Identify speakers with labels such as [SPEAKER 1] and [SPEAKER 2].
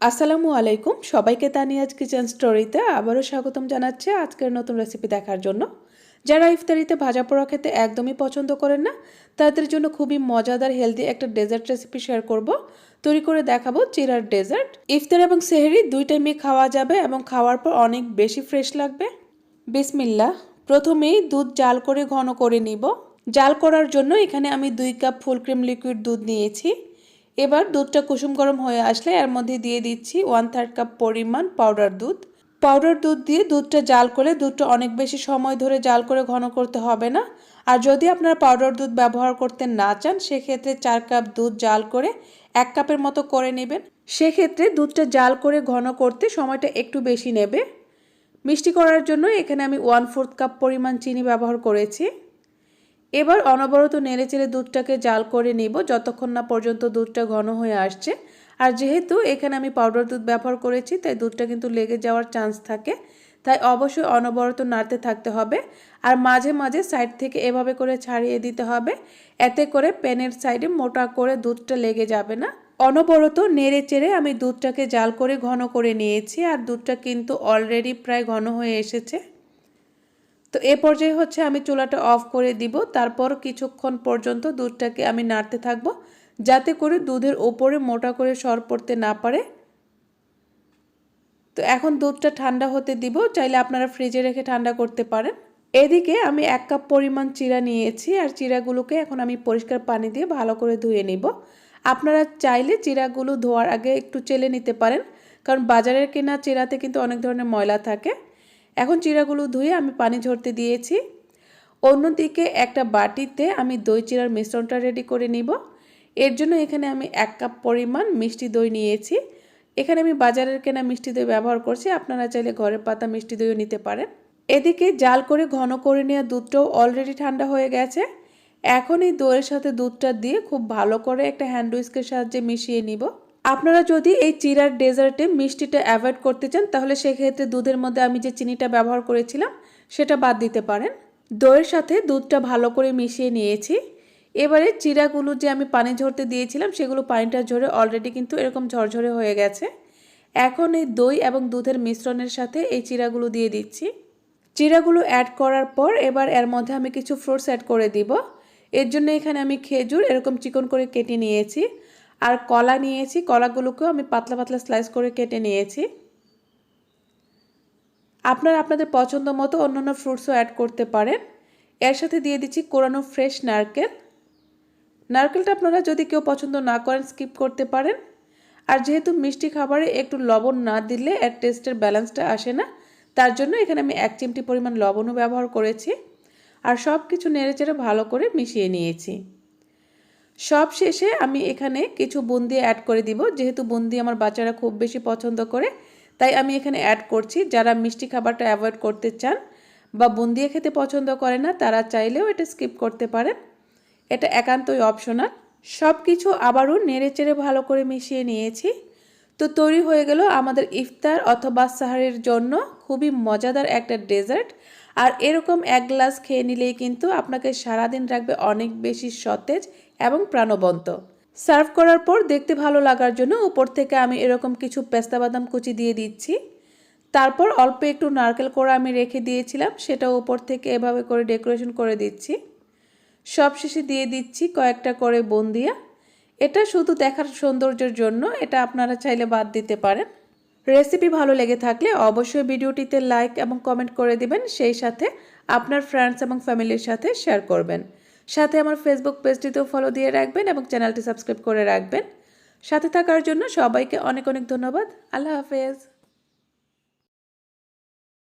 [SPEAKER 1] আসসালামু আলাইকুম। সবাইকে তানিয়াজ কিচেন স্টোরিতে আবারও স্বাগতম জানাচ্ছি আজকের নতুন রেসিপি দেখার জন্য। যারা ইফতারিতে ভাজা পোড়া খেতে একদমই পছন্দ করেন না, তাদের জন্য খুবই মজাদার হেলদি একটা ডেজার্ট রেসিপি শেয়ার করব। তৈরি করে দেখাবো চিরার ডেজার্ট ইফতার এবং সেহরি দুই টাইমে খাওয়া যাবে এবং খাওয়ার পর অনেক বেশি ফ্রেশ লাগবে। বিসমিল্লা প্রথমেই দুধ জাল করে ঘন করে নিব। জাল করার জন্য এখানে আমি দুই কাপ ফুল ক্রিম লিকুইড দুধ নিয়েছি। এবার দুধটা কুসুম গরম হয়ে আসলে এর মধ্যে দিয়ে দিচ্ছি ওয়ান থার্ড কাপ পরিমাণ পাউডার দুধ। পাউডার দুধ দিয়ে দুধটা জাল করে, দুধটা অনেক বেশি সময় ধরে জাল করে ঘন করতে হবে না। আর যদি আপনারা পাউডার দুধ ব্যবহার করতে না চান, সেক্ষেত্রে চার কাপ দুধ জাল করে এক কাপের মতো করে নেবেন। সেক্ষেত্রে দুধটা জাল করে ঘন করতে সময়টা একটু বেশি নেবে। মিষ্টি করার জন্য এখানে আমি ওয়ান ফোর্থ কাপ পরিমাণ চিনি ব্যবহার করেছি। এবার অনবরত নেড়ে চেড়ে দুধটাকে জাল করে নিব, যতক্ষণ না পর্যন্ত দুধটা ঘন হয়ে আসছে। আর যেহেতু এখানে আমি পাউডার দুধ ব্যবহার করেছি, তাই দুধটা কিন্তু লেগে যাওয়ার চান্স থাকে। তাই অবশ্যই অনবরত নাড়তে থাকতে হবে। আর মাঝে মাঝে সাইড থেকে এভাবে করে ছাড়িয়ে দিতে হবে। এতে করে প্যানের সাইডে মোটা করে দুধটা লেগে যাবে না। অনবরত নেড়ে চেড়ে আমি দুধটাকে জাল করে ঘন করে নিয়েছি, আর দুধটা কিন্তু অলরেডি প্রায় ঘন হয়ে এসেছে। তো এ পর্যায়ে হচ্ছে আমি চুলাটা অফ করে দিব। তারপর কিছুক্ষণ পর্যন্ত দুধটাকে আমি নাড়তে থাকব। যাতে করে দুধের ওপরে মোটা করে সর পড়তে না পারে। তো এখন দুধটা ঠান্ডা হতে দিব। চাইলে আপনারা ফ্রিজে রেখে ঠান্ডা করতে পারেন। এদিকে আমি এক কাপ পরিমাণ চিরা নিয়েছি আর চিরাগুলোকে এখন আমি পরিষ্কার পানি দিয়ে ভালো করে ধুয়ে নিব। আপনারা চাইলে চিরাগুলো ধোয়ার আগে একটু চেলে নিতে পারেন। কারণ বাজারের কেনা চিরাতে কিন্তু অনেক ধরনের ময়লা থাকে। এখন চিরাগুলো ধুয়ে আমি পানি ঝরতে দিয়েছি। অন্যদিকে একটা বাটিতে আমি দই চিরার মিশ্রণটা রেডি করে নিব। এর জন্য এখানে আমি এক কাপ পরিমাণ মিষ্টি দই নিয়েছি। এখানে আমি বাজারের কেনা মিষ্টি দই ব্যবহার করছি। আপনারা চাইলে ঘরের পাতা মিষ্টি দইও নিতে পারেন। এদিকে জাল করে ঘন করে নেওয়া দুধটাও অলরেডি ঠান্ডা হয়ে গেছে। এখন এই দইয়ের সাথে দুধটা দিয়ে খুব ভালো করে একটা হ্যান্ড উইস্কের সাহায্যে মিশিয়ে নিব। আপনারা যদি এই চিরার ডেজার্টে মিষ্টিটা অ্যাভয়েড করতে চান, তাহলে সেক্ষেত্রে দুধের মধ্যে আমি যে চিনিটা ব্যবহার করেছিলাম, সেটা বাদ দিতে পারেন। দইয়ের সাথে দুধটা ভালো করে মিশিয়ে নিয়েছি। এবারে চিরাগুলো যে আমি পানি ঝরতে দিয়েছিলাম, সেগুলো পানিটা ঝরে অলরেডি কিন্তু এরকম ঝরঝরে হয়ে গেছে। এখন এই দই এবং দুধের মিশ্রণের সাথে এই চিরাগুলো দিয়ে দিচ্ছি। চিরাগুলো অ্যাড করার পর এবার এর মধ্যে আমি কিছু ফ্রুটস অ্যাড করে দিব। এর জন্য এখানে আমি খেজুর এরকম চিকন করে কেটে নিয়েছি। আর কলা নিয়েছি, কলাগুলোকেও আমি পাতলা পাতলা স্লাইস করে কেটে নিয়েছি। আপনারা আপনাদের পছন্দ মতো অন্যান্য ফ্রুটসও অ্যাড করতে পারেন। এর সাথে দিয়ে দিচ্ছি কোরানো ফ্রেশ নারকেল। নারকেলটা আপনারা যদি কেউ পছন্দ না করেন স্কিপ করতে পারেন। আর যেহেতু মিষ্টি খাবারে একটু লবণ না দিলে এর টেস্টের ব্যালেন্সটা আসে না, তার জন্য এখানে আমি এক চিমটি পরিমাণ লবণও ব্যবহার করেছি। আর সব কিছু নেড়েচেড়ে ভালো করে মিশিয়ে নিয়েছি। সব শেষে আমি এখানে কিছু বুন্দি অ্যাড করে দিব। যেহেতু বুন্দি আমার বাচ্চারা খুব বেশি পছন্দ করে, তাই আমি এখানে অ্যাড করছি। যারা মিষ্টি খাবারটা অ্যাভয়েড করতে চান বা বুন্দিয়ে খেতে পছন্দ করে না, তারা চাইলেও এটা স্কিপ করতে পারেন। এটা একান্তই অপশনাল সব কিছু আবারও নেড়ে চেড়ে ভালো করে মিশিয়ে নিয়েছি। তো তৈরি হয়ে গেল আমাদের ইফতার অথবা সাহারের জন্য খুবই মজাদার একটা ডেজার্ট। আর এরকম এক গ্লাস খেয়ে নিলেই কিন্তু আপনাকে সারাদিন রাখবে অনেক বেশি সতেজ এবং প্রাণবন্ত। সার্ভ করার পর দেখতে ভালো লাগার জন্য উপর থেকে আমি এরকম কিছু পেস্তা বাদাম কুচি দিয়ে দিচ্ছি। তারপর অল্প একটু নারকেল কোড়া আমি রেখে দিয়েছিলাম সেটা উপর থেকে এভাবে করে ডেকোরেশন করে দিচ্ছি। সব শেষে দিয়ে দিচ্ছি কয়েকটা করে বন্দিয়া। এটা শুধু দেখার সৌন্দর্যের জন্য, এটা আপনারা চাইলে বাদ দিতে পারেন। রেসিপি ভালো লেগে থাকলে অবশ্যই ভিডিওটিতে লাইক এবং কমেন্ট করে দিবেন। সেই সাথে আপনার ফ্রেন্ডস এবং ফ্যামিলির সাথে শেয়ার করবেন। সাথে আমার ফেসবুক পেজটিতেও ফলো দিয়ে রাখবেন এবং চ্যানেলটি সাবস্ক্রাইব করে রাখবেন। সাথে থাকার জন্য সবাইকে অনেক অনেক ধন্যবাদ। আল্লাহ হাফেজ।